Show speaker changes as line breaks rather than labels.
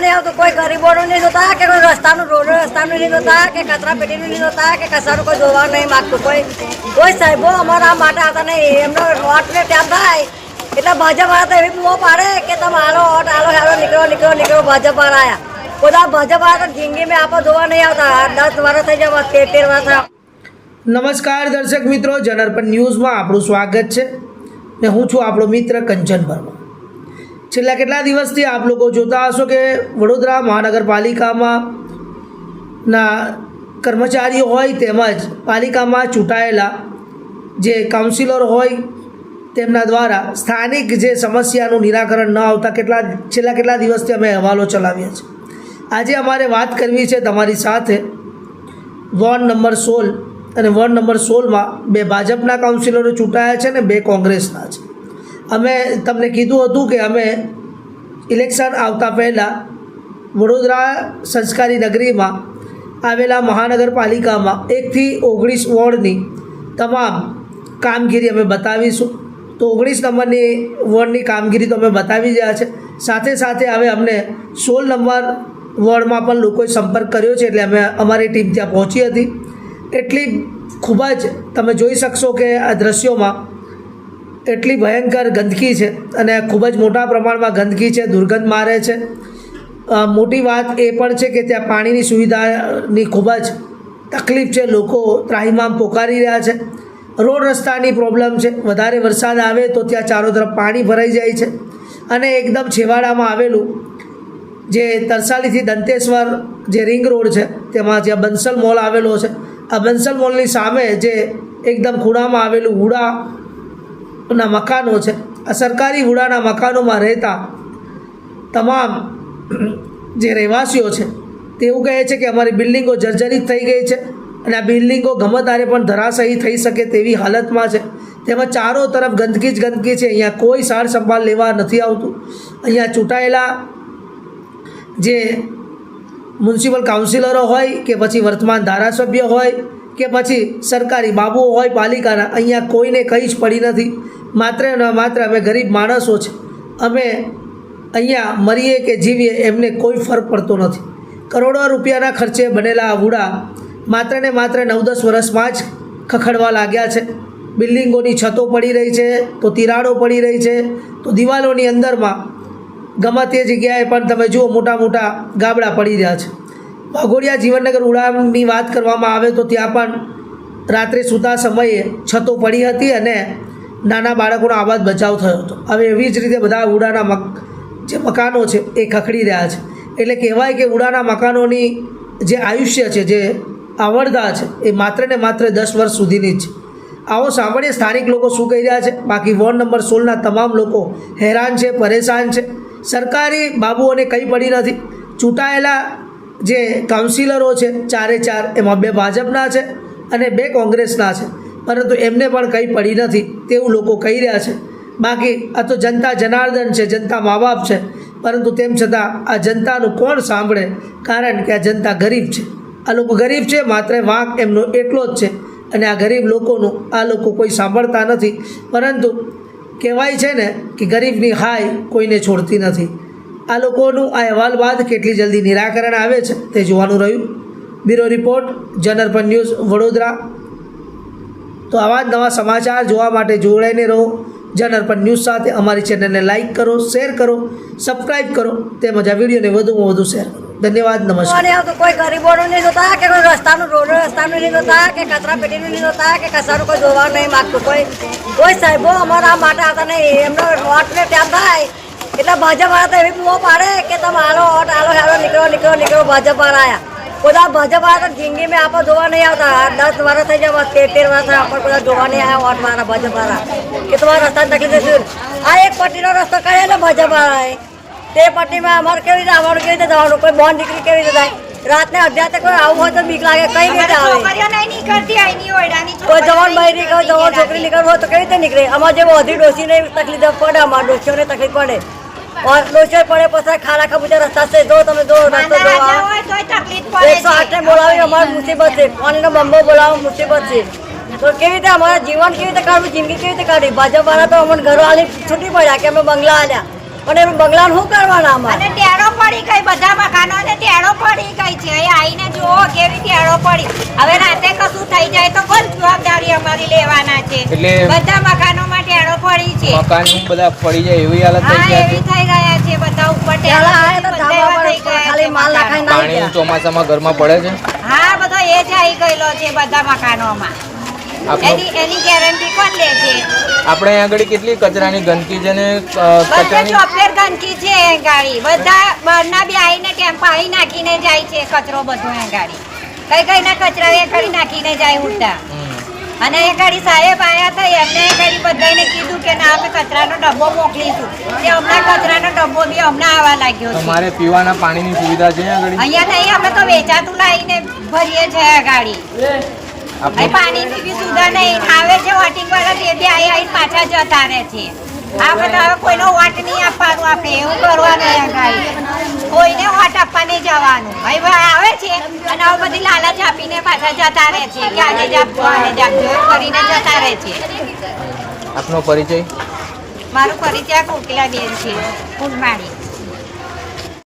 જોવા નહીં આવતું કોઈ ગરીબોનું નહીં જોતા, કે કોઈ રસ્તાનું, રોડ રસ્તાનું નહીં જોતા, કે કચરા પેટીનું નહીં જોતા, કે કશાનું કોઈ જોવા નહીં માગતું. કોઈ કોઈ સાહેબો અમારા માટે હતા નહીં. એમનો વોટને ત્યાં થાય. એટલે ભાજપ વાળા તો એવી બૂમો પાડે કે તમે હાલો વોટ હાલો હાલો, નીકળો નીકળો નીકળો ભાજપ આયા. બધા ભાજપ વાળા તો જિંદગી મેં આપણે જોવા નહીં આવતા. દસ વર્ષ થઈ જવા તેર તેર વર્ષ.
નમસ્કાર દર્શક મિત્રો જનરપન ન્યૂઝમાં આપણું સ્વાગત છે. ને હું છું આપણો મિત્ર કંચન વર્મા. છેલ્લા કેટલા દિવસથી આપ લોકો જોતા હશો કે વડોદરા મહાનગરપાલિકામાં ના કર્મચારીઓ હોય તેમજ પાલિકામાં ચૂંટાયેલા જે કાઉન્સિલર હોય તેમના દ્વારા સ્થાનિક જે સમસ્યાનું નિરાકરણ ન આવતા કેટલા છેલ્લા કેટલા દિવસથી અમે અહેવાલો ચલાવ્યા છે આજે અમારે વાત કરવી છે તમારી સાથે વોર્ડ નંબર સોળ અને વોર્ડ નંબર સોળમાં બે ભાજપના કાઉન્સિલરો ચૂંટાયા છે ને બે કોંગ્રેસના છે. અમે તમને કીધું હતું કે અમે ઇલેક્શન આવતા પહેલાં વડોદરા સંસ્કારી નગરીમાં આવેલા મહાનગરપાલિકામાં એકથી ઓગણીસ વોર્ડની તમામ કામગીરી અમે બતાવીશું. તો ઓગણીસ નંબરની વોર્ડની કામગીરી તો અમે બતાવી રહ્યા છે. સાથે સાથે હવે અમને સોળ નંબર વોર્ડમાં પણ લોકોએ સંપર્ક કર્યો છે એટલે અમે અમારી ટીમ ત્યાં પહોંચી હતી. એટલી ખૂબ જ તમે જોઈ શકશો કે આ દ્રશ્યોમાં એટલી ભયંકર ગંદકી છે અને ખૂબ જ મોટા પ્રમાણમાં ગંદકી છે, દુર્ગંધ મારે છે. મોટી વાત એ પણ છે કે ત્યાં પાણીની સુવિધાની ખૂબ જ તકલીફ છે. લોકો ત્રાહિમામ પોકારી રહ્યા છે. રોડ રસ્તાની પ્રોબ્લેમ છે. વધારે વરસાદ આવે તો ત્યાં ચારો તરફ પાણી ભરાઈ જાય છે અને એકદમ છેવાડામાં આવેલું જે તરસાલીથી દંતેશ્વર જે રિંગ રોડ છે, તેમાં જ્યાં બંસલ મોલ આવેલો છે. આ બંસલ મોલની સામે જે એકદમ ખૂણામાં આવેલું વુડાના મકાનો છે. આ સરકારી વુડાના મકાનોમાં રહેતા તમામ જે રહેવાસીઓ છે તેવું કહે છે કે અમારી બિલ્ડિંગો જર્જરિત થઈ ગઈ છે અને આ બિલ્ડિંગો ગમે તારે પણ ધરાશયી થઈ શકે તેવી હાલતમાં છે. તેમાં ચારો તરફ ગંદકી જ ગંદકી છે. અહીંયા કોઈ સાર સંભાળ લેવા નથી આવતું. અહીંયા ચૂંટાયેલા જે મ્યુનિસિપલ કાઉન્સિલરો હોય કે પછી વર્તમાન ધારાસભ્ય હોય કે પછી સરકારી બાબુઓ હોય પાલિકાના, અહીંયા કોઈને કંઈ જ પડી નથી. માત્ર ને માત્ર અમે ગરીબ માણસો છે. અમે અહીંયા મરીએ કે જીવીએ એમને કોઈ ફરક પડતો નથી. કરોડો રૂપિયાના ખર્ચે બનેલા આ વુડા માત્ર ને માત્ર નવ દસ વર્ષમાં જ ખખડવા લાગ્યા છે. બિલ્ડિંગોની છતો પડી રહી છે, તો તિરાડો પડી રહી છે, તો દિવાલોની અંદરમાં ગમે તે જગ્યાએ પણ તમે જુઓ મોટા મોટા ગાબડા પડી રહ્યા છે. વાઘોડિયા જીવનનગર ઉડાની વાત કરવામાં આવે તો ત્યાં પણ રાત્રે સૂતા સમયે છતો પડી હતી અને નાના બાળકોનો આવાજ બચાવ થયો હતો. હવે એવી જ રીતે બધા ઉડાના મક, જે મકાનો છે એ ખખડી રહ્યા છે. એટલે કહેવાય કે ઉડાના મકાનોની જે આયુષ્ય છે, જે આવડતા છે, એ માત્ર ને માત્ર દસ વર્ષ સુધીની જ છે. આવો સાંભળીએ સ્થાનિક લોકો શું કહી રહ્યા છે? બાકી વોર્ડ નંબર સોળના તમામ લોકો હેરાન છે, પરેશાન છે. સરકારી બાબુઓને કંઈ પડી નથી. ચૂંટાયેલા જે કાઉન્સિલરો છે, ચારે ચાર, એમાં બે ભાજપના છે અને બે કોંગ્રેસના છે. પરંતુ એમને પણ કંઈ પડી નથી તેવું લોકો કહી રહ્યા છે. બાકી આ તો જનતા જનાર્દન છે, જનતા મા બાપ છે. પરંતુ તેમ છતાં આ જનતાનું કોણ સાંભળે? કારણ કે આ જનતા ગરીબ છે. આ લોકો ગરીબ છે, માત્ર વાંક એમનો એટલો જ છે. અને આ ગરીબ લોકોનું આ લોકો કોઈ સાંભળતા નથી. પરંતુ કહેવાય છે ને કે ગરીબની હાય કોઈને છોડતી નથી. આ લોકોનું આ અહેવાલ બાદ કેટલી જલ્દી નિરાકરણ આવે છે તે જોવાનું રહ્યું. બ્યુરો રિપોર્ટ જનરપન ન્યૂઝ, વડોદરા. તો આવા જ નવા સમાચાર જોવા માટે જોડાઈને રહો. જનરપન ન્યૂઝ સાથે અમારી ચેનલને લાઇક કરો, શેર કરો, સબસ્ક્રાઇબ કરો તેમજ આ વિડીયોને વધુમાં વધુ શેર કરો. ધન્યવાદ, નમસ્કાર.
કોઈ ગરીબોનું નહીં જોતા કે કોઈ રસ્તાનું, રોડ રસ્તાનું નહીં જોતા કે કચરા પેટીનું નહીં જોતા કે કચરાનું કોઈ જોવા નહીં માગતું કોઈ કોઈ સાહેબો અમારા માટે આવતા નહીં એમનો વોટને ટેમ થાય. એટલે ભાજપ વાળા તો એવી બૂમો પાડે કે તમે આલો વોટ હાલો હાલો, નીકળો નીકળો નીકળો, ભાજપ વાળા આયા. બધા ભાજપ વાળા જિંદગીમાં આપણે જોવા નહીં આવતા. દસ વર્ષ થઈ જવા તેર તેર થાય. આપણે બધા જોવા નહીં આવ્યા વોટ મારા ભાજપ વાળા. કે તમારા રસ્તા તકલીફ દેશું આ એક પટ્ટીનો રસ્તો કરેલો ભાજપ વાળાએ તે પટ્ટીમાં અમારે કેવી રીતે આવવાનું, કેવી રીતે જવાનું? કોઈ બોન નીકળી કેવી રીતે થાય? રાતને અધ્યાતે કોઈ આવું હોય તો બીક લાગે, કઈ રીતે આવે? કોઈ જવાન
છોકરીઓ
નીકળો કોઈ જવાન છોકરી નીકળવું હોય તો કેવી રીતે નીકળે? અમારે જેવો અધી ડોસીને તકલીફ પડે, અમારા ડોસીઓને તકલીફ પડે. और લોચર પડે પછી ખારા ખાબુચા રસ્તા છે જો તમે જો રસ્તો જો એકસો આઠ ને બોલાવી અમારી મુસીબત છે પાણીનો બંબો બોલાવો મુસીબત છે તો કેવી રીતે અમારા જીવન કેવી રીતે કાઢવું જિંદગી કેવી રીતે કાઢી ભાજપ વાળા તો અમને ઘરો આલી છૂટી પડ્યા કે અમે બંગલા આલ્યા પણ એમ બંગલા શું કરવાના અમારે
ટેડો પડી ગઈ બધા મકાનો ને ટેડો પડી ગઈ છે. અહીં આવીને જુઓ કેવી ટેડો પડી. હવે રાતે કશું થઈ જાય તો કોણ જવાબદારી અમારી લેવાના છે? બધા
મકાન બધા પડી જાય એવી હાલત થઈ ગયા
એવી
છે
થઈ ગયા બધા ઉપર
ખાલી માલ
પાણી. ચોમાસામાં ઘરમાં પડે છે?
હા બધો એ જ આવી ગયેલો છે બધા મકાનોમાં. એની એની ગેરંટી કોણ લે છે?
આપણે આગળ કેટલી કચરાની ગંદકી છે ને કચરાની
ચોફેર ગંદકી છે એ ગાડી. બધા બહારના બી આવીને ટેમ્પો આવી નાખીને જાય છે કચરો બધો એ ગાડી. કઈ કઈ ના કચરા એ નાખીને જાય ઉડતા. અને એ ગાડી સાહેબ આયા હતા એમને એ ગાડી બધાને કીધું કે ના અમે કચરાનો ડબ્બો મોકલીશું. તે હમણાં કચરાનો ડબ્બો બી હમણાં આવવા લાગ્યો છે.
તમારે પીવાના પાણીની સુવિધા છે અહીંયા આગળ
અહીંયા નહીં અમે તો વેચાતું લાવીને ભરીએ છીએ આ ગાડી. પાણીની બી સુધા નહીં. આવે છે વોટિંગ વાળા તે બી આવી આવીને પાછા જતા રહે છે. આ બધા કોઈનો વોટ નહીં આપવાનું આપણે એવું કરવાનું ગાડી. કોઈને વોટ આપવા નહીં જવાનું. ભાઈ આવે છે અને આવું બધી લાલચ આપીને પાછા જતા રહે છે કે આજે જ આપજો. જાપજો કરીને જતા રહે છે.
આપનો પરિચય?
મારો પરિચય કોકિલા બેન છે ફૂલમાળી